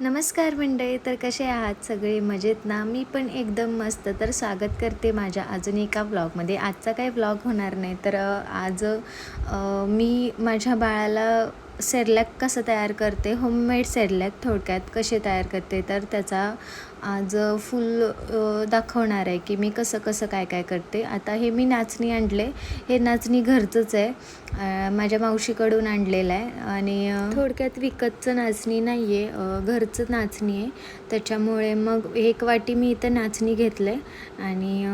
नमस्कार मंडळी तर कसे आहात सगळे? मजेत ना? मी पण एकदम मस्त. तर स्वागत करते माझ्या अजून एका ब्लॉगमध्ये आजचा काही ब्लॉग होणार नाही. तर आज मी माझ्या बाळाला सेरलॅक कसं तयार करते? होममेड सेरलॅक थोडक्यात कसे तयार करते? तर त्याचा आज फुल दाखवणार आहे की मी कसं कसं काय काय करते. आता हे मी नाचणी आणले. हे नाचणी घरचंच आहे. माझ्या मावशीकडून आणलेलं आहे आणि थोडक्यात विकतचं नाचणी नाही आहे घरचं नाचणी आहे. त्याच्यामुळे मग एक वाटी मी इथं नाचणी घेतलं आहे आणि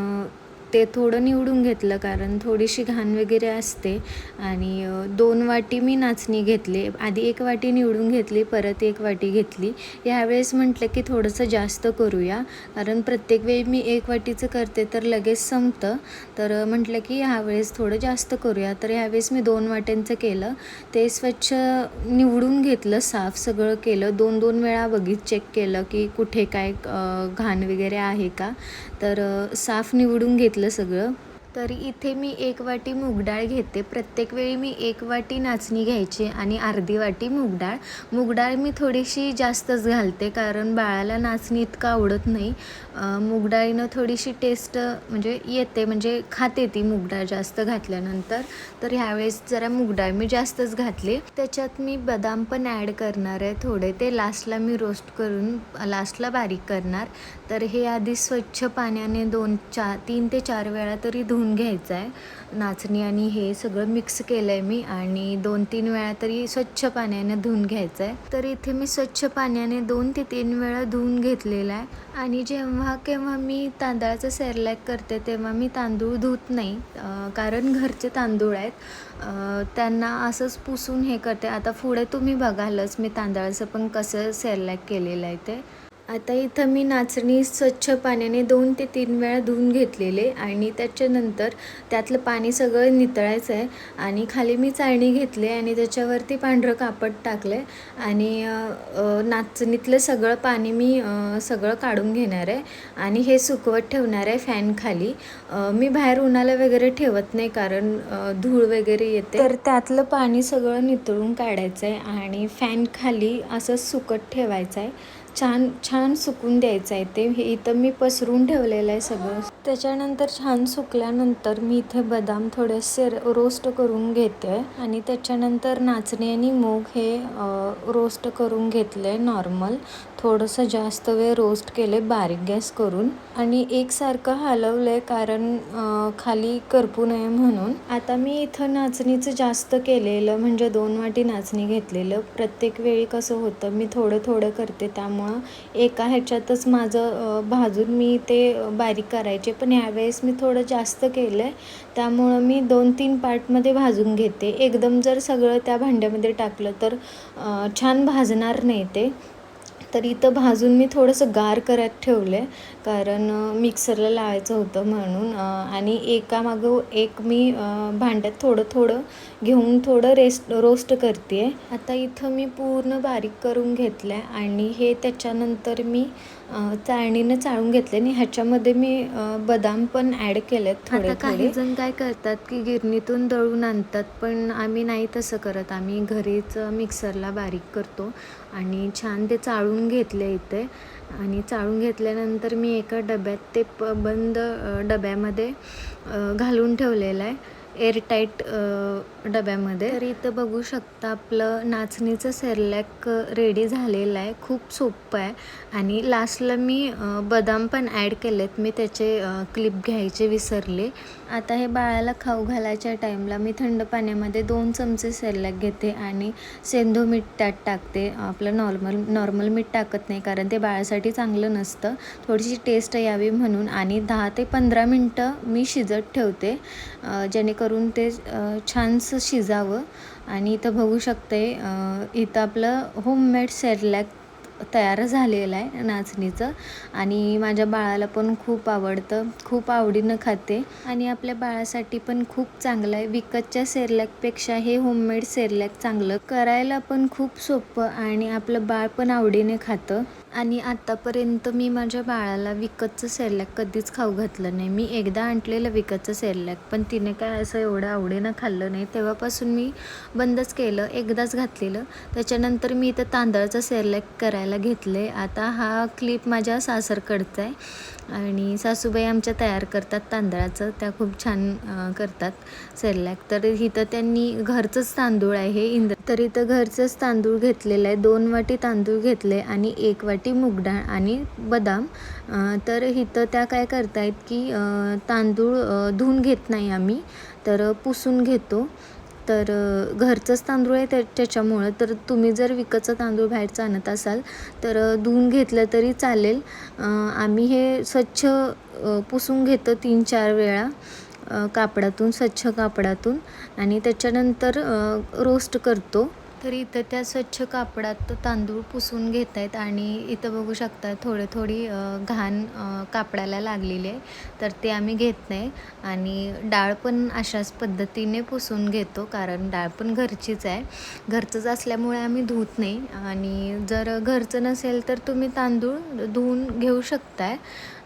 ते थोडं निवडून घेतलं कारण थोडीशी घाण वगैरे असते. आणि दोन वाटी मी नाचणी घेतली. आधी एक वाटी निवडून घेतली परत एक वाटी घेतली. यावेळेस म्हटलं की थोडंसं जास्त करूया. कारण प्रत्येक वेळी मी एक वाटीचं करते तर लगेच संपतं. तर म्हटलं की ह्यावेळेस थोडं जास्त करूया. तर ह्यावेळेस मी दोन वाट्यांचं केलं. ते स्वच्छ निवडून घेतलं साफ सगळं केलं. दोन दोन वेळा बघित चेक केलं की कुठे काय घाण वगैरे आहे का. तर साफ निवडून घेतलं. घातलं सगळं. तरी इथे मी एक वाटी मूगडाळ घेते. प्रत्येक वेळी मी एक वाटी नाचणी घ्यायची आणि अर्धी वाटी मूगडाळ मूगडाळ मी थोडीशी जास्तच घालते कारण बाळाला नाचणी इतकं आवडत नाही. मूगडाळीनं थोडीशी टेस्ट म्हणजे येते म्हणजे खाते ती मूगडाळ जास्त घातल्यानंतर. तर ह्यावेळेस जरा मूगडाळ मी जास्तच घातली. त्याच्यात मी बदाम पण ॲड करणार आहे थोडे. ते लास्टला मी रोस्ट करून लास्टला बारीक करणार. तर हे आधी स्वच्छ पाण्याने दोन चार तीन ते चार वेळा तरी धुवून घ्यायचं आहे. नाचणी आणि हे सगळं मिक्स केलं आहे मी आणि दोन तीन वेळा तरी स्वच्छ पाण्याने धुवून घ्यायचं आहे. तर इथे मी स्वच्छ पाण्याने दोन ते तीन वेळा धुवून घेतलेलं आहे. आणि जेव्हा केव्हा मी तांदळाचं सेरलॅक करते तेव्हा मी तांदूळ धुत नाही. कारण घरचे तांदूळ आहेत. त्यांना असंच पुसून हे करते. आता पुढे तुम्ही बघालच मी तांदळाचं पण कसं सेरलॅक केलेलं आहे ते. आता इथं मी नाचणी स्वच्छ पाण्याने दोन ते तीन वेळा धुवून घेतलेले आणि त्याच्यानंतर त्यातलं पाणी सगळं नितळायचं आहे. आणि खाली मी चाळणी घेतली आणि त्याच्यावरती पांढरं कापड टाकलं आहे आणि नाचणीतलं सगळं पाणी मी सगळं काढून घेणार आहे. आणि हे सुकवत ठेवणार आहे फॅन खाली. मी बाहेर उन्हाला वगैरे ठेवत नाही कारण धूळ वगैरे येते. तर त्यातलं पाणी सगळं नितळून काढायचं आहे आणि फॅन खाली सुकत ठेवायचं आहे छान छान सुकून द्यायचं आहे ते. हे इथं मी पसरून ठेवलेलं आहे सगळं. त्याच्यानंतर छान सुकल्यानंतर मी इथे बदाम थोडेसे रोस्ट करून घेते. आणि त्याच्यानंतर नाचणी आणि मूग हे रोस्ट करून घेतले नॉर्मल. थोडंसं जास्त वेळ रोस्ट केले बारीक गॅस करून. आणि एकसारखं हलवलं आहे कारण खाली करपू नये म्हणून. आता मी इथं नाचणीचं जास्त केलेलं म्हणजे दोन वाटी नाचणी घेतलेलं. प्रत्येक वेळी कसं होतं मी थोडं थोडं करते. त्यामुळं एका ह्याच्यातच माझं भाजून मी ते बारीक करायचे. पण यावेळेस मी थोडं जास्त केलं आहे त्यामुळं मी दोन तीन पार्टमध्ये भाजून घेते. एकदम जर सगळं त्या भांड्यामध्ये टाकलं तर छान भाजणार नाही ते. तर इथं भाजून मी थोडंसं गार करत ठेवलं आहे कारण मिक्सरला लावायचं होतं म्हणून आणि एकामागं एक मी भांड्यात थोडं थोडं घेऊन थोडं रेस्ट रोस्ट करते आहे आता इथं मी पूर्ण बारीक करून घेतलं आहे आणि हे त्याच्यानंतर मी चाळणीनं चाळून घेतले आणि ह्याच्यामध्ये मी बदाम पण ॲड केलेत थोडे काही जण काय करतात की गिरणीतून दळून आणतात पण आम्ही नाही तसं करत. आम्ही घरीच मिक्सरला बारीक करतो. आणि छान ते चाळून घेतले इथे. आणि चाळून घेतल्यानंतर मी एका डब्यात ते प बंद डब्यामध्ये घालून ठेवलेलं आहे. एअरटाईट डब्यामध्ये. तर इथं बघू शकता आपलं नाचणीचं सेरलॅक रेडी झालेलं आहे. खूप सोपं आहे. आणि लास्टला मी बदाम पण ॲड केलेत. मी त्याचे क्लिप घ्यायचे विसरले. आता हे बाळाला खाऊ घालायच्या टाईमला मी थंड पाण्यामध्ये दोन चमचे सेरलॅक घेते आणि सेंधो मीठ त्यात टाकते. आपलं नॉर्मल नॉर्मल मीठ टाकत नाही कारण ते बाळासाठी चांगलं नसतं. थोडीशी टेस्ट यावी म्हणून आणि दहा ते पंधरा मिनटं मी शिजत ठेवते. अ, करून ते छानसं शिजावं. आणि इथं बघू शकते इथं आपलं होममेड सेरलॅक तयार झालेलं आहे नाचणीचं. आणि माझ्या बाळाला पण खूप आवडतं खूप आवडीनं खाते. आणि आपल्या बाळासाठी पण खूप चांगलं आहे. विकतच्या सेरलॅकपेक्षा हे होममेड सेरलॅक चांगलं. करायला पण खूप सोपं आणि आपलं बाळ पण आवडीने खातं. आणि आत्तापर्यंत मी माझ्या बाळाला विकतचं सेरलॅक कधीच खाऊ घातलं नाही. मी एकदा आणलेलं विकतचं सेरलॅक पण तिने काय असं एवढं आवडीनं खाल्लं नाही. तेव्हापासून मी बंदच केलं एकदाच घातलेलं. त्याच्यानंतर मी इथं तांदळाचं सेरलॅक करायला करायला घेतले. आता हा क्लिप माझ्या सासरकडचा आहे. आणि सासूबाई आमच्या तयार करतात तांदळाचं. त्या खूप छान करतात सेरलॅक तर इथं त्यांनी घरचंच तांदूळ आहे. इंद्र तर इथं घरचंच तांदूळ घेतलेलं आहे. दोन वाटी तांदूळ घेतले आणि एक वाटी मूग डाळ आणि बदाम. तर इथं त्या काय करतायत की तांदूळ धुवून घेत नाही आम्ही. तर पुसून घेतो. तर घरचंच तांदूळ आहे त्या त्याच्यामुळं. तर तुम्ही जर विकतचं तांदूळ बाहेरचं आणत असाल तर धुवून घेतलं तरी चालेल. आम्ही हे स्वच्छ पुसून घेतो तीन चार वेळा कापडातून स्वच्छ कापडातून. आणि त्याच्यानंतर रोस्ट करतो. तर इथं त्या स्वच्छ कापडात तांदूळ पुसून घेत आहेत आणि इथं बघू शकता थोडे थोडी घाण कापडाला लागलेली आहे. तर ते आम्ही घेत नाही आणि डाळ पण अशाच पद्धतीने पुसून घेतो कारण डाळ पण घरचीच आहे. घरचंच असल्यामुळे आम्ही धुत नाही आणि जर घरचं नसेल तर तुम्ही तांदूळ धुवून घेऊ शकताय.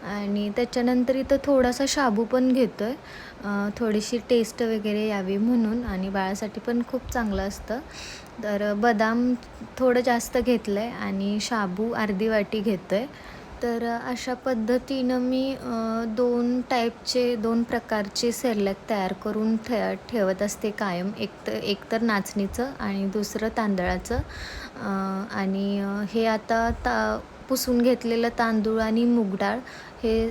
आणि त्याच्यानंतर इथं थोडासा शाबू पण घेतो आहे थोडीशी टेस्ट वगैरे यावी म्हणून आणि बाळासाठी पण खूप चांगलं असतं. तर बदाम थोडं जास्त घेतलं आहे आणि शाबू अर्धी वाटी घेतो आहे तर अशा पद्धतीनं मी दोन टाईपचे दोन प्रकारचे सेरलॅक तयार करून ठे ठेवत असते कायम. एक तर एक तर नाचणीचं आणि दुसरं तांदळाचं. आणि हे आता ता पुसून घेतलेलं तांदूळ आणि मूग डाळ हे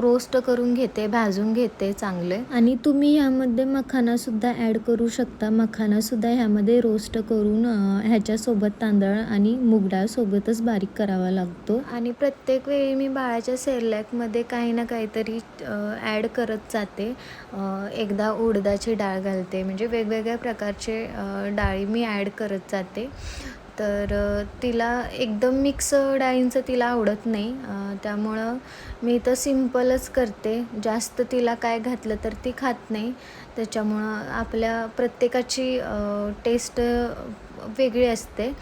रोस्ट करून घेते भाजून घेते चांगले. आणि तुम्ही ह्यामध्ये मखानासुद्धा ॲड करू शकता. मखानासुद्धा ह्यामध्ये रोस्ट करून ह्याच्यासोबत तांदळ आणि मूग बारीक करावा लागतो. आणि प्रत्येक वेळी मी बाळाच्या सेरलॅकमध्ये काही ना काहीतरी ॲड करत जाते. एकदा उडदाची डाळ घालते. म्हणजे वेगवेगळ्या प्रकारचे डाळी मी ॲड करत जाते. तर तिला एकदम मिक्स डाळींचं तिला आवडत नाही. त्यामुळं मी तर सिम्पलच करते. जास्त तिला काय घातलं तर ती खात नाही. त्याच्यामुळं आपल्या प्रत्येकाची टेस्ट वेगळी असते.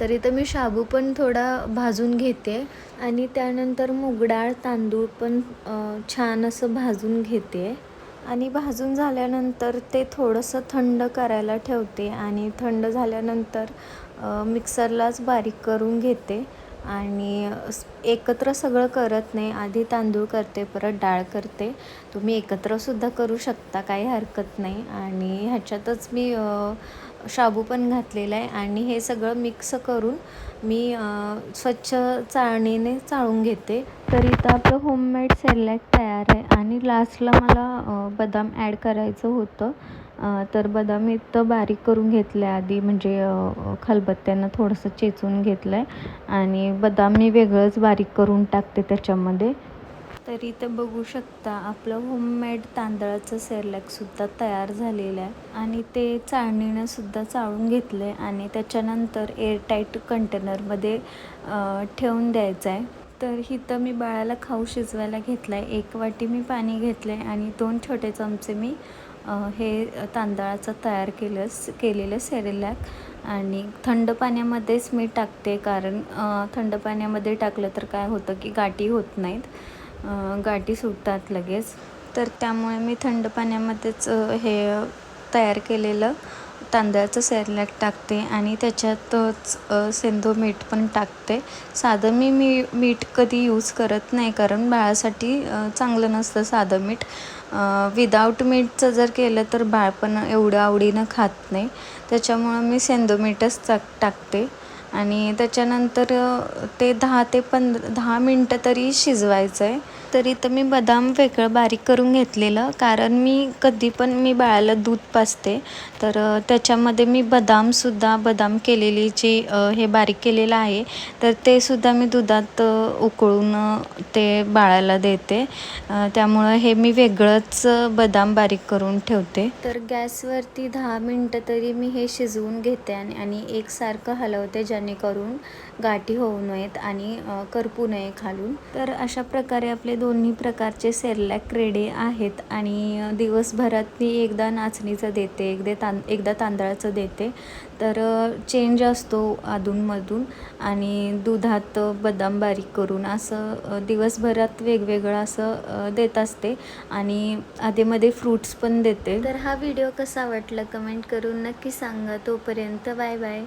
तरी तर मी शाबू पण थोडा भाजून घेते. आणि त्यानंतर मूग डाळ तांदूळ पण छान असं भाजून घेते. आणि भाजून झाल्यानंतर ते थोडंसं थंड करायला ठेवते. आणि थंड झाल्यानंतर मिक्सरलाच बारीक करून घेते आणि एकत्र सगळं करत नाही. आधी तांदूळ करते परत डाळ करते. तुम्ही एकत्रसुद्धा करू शकता काही हरकत नाही. आणि ह्याच्यातच मी शाबू पण घातलेला आहे आणि हे सगळं मिक्स करून मी स्वच्छ चाळणीने चाळून घेते. तर इथं आपलं होममेड सेरलॅक तयार आहे आणि लास्टला मला बदाम ॲड करायचं होतं. तर बदाम इथं बारीक करून घेतलं आहे आधी म्हणजे खलबत्त्यानं थोडंसं चेचून घेतलं आहे आणि बदाम मी वेगळंच बारीक करून टाकते त्याच्यामध्ये. तर इथं बघू शकता आपलं होममेड तांदळाचं सेरलॅकसुद्धा तयार झालेलं आहे. आणि ते चाळणीनं सुद्धा चाळून घेतलं आहे आणि त्याच्यानंतर एअरटाईट कंटेनरमध्ये ठेवून द्यायचं आहे तर इथं मी बाळाला खाऊ शिजवायला घेतला आहे एक वाटी मी पाणी घेतलं आहे आणि दोन छोटे चमचे मी हे तांदळाचं तयार केलं केलेलं सेरेलॅक आणि थंड पाण्यामध्येच मी टाकते कारण थंड पाण्यामध्ये टाकलं तर काय होतं की गाठी होत नाहीत. गाठी सुटतात लगेच. तर त्यामुळे मी थंड पाण्यामध्येच हे तयार केलेलं तांदळाचं सेरलॅक टाकते आणि त्याच्यातच सेंधो मीठ पण टाकते. साधं मी मी मीठ कधी यूज करत नाही कारण बाळासाठी चांगलं नसतं साधं मीठ. विदाऊट मीठचं जर केलं तर बाळ पण एवढं आवडीनं खात नाही. त्याच्यामुळं मी सेंधो मीठच टाक टाकते. आणि त्याच्यानंतर ते दहा ते पंध दहा मिनटं तरी शिजवायचं आहे तरी तर मी बदाम वेगळं बारीक करून घेतलेलं. कारण मी कधी पण मी बाळाला दूध पाजते. तर त्याच्यामध्ये मी बदामसुद्धा बदाम केलेली जी हे बारीक केलेलं आहे तर ते सुद्धा मी दुधात उकळून ते बाळाला देते. त्यामुळं हे मी वेगळंच बदाम बारीक करून ठेवते. तर गॅसवरती दहा मिनटं तरी मी हे शिजवून घेते आणि आणि एकसारखं हलवते जेणेकरून गाठी होऊ नयेत आणि करपू नये खालून. तर अशा प्रकारे आपले दोन्ही प्रकारचे सेरलॅक रेडे आहेत आणि दिवसभरात मी एकदा नाचणीचं देते एकदा तां एकदा तांदळाचं देते. तर चेंज असतो अधूनमधून आणि दुधात बदाम बारीक करून असं दिवसभरात वेगवेगळं असं देत असते आणि आधेमध्ये फ्रूट्स पण देते. तर हा व्हिडिओ कसा वाटला कमेंट करून नक्की सांगा. तोपर्यंत बाय बाय.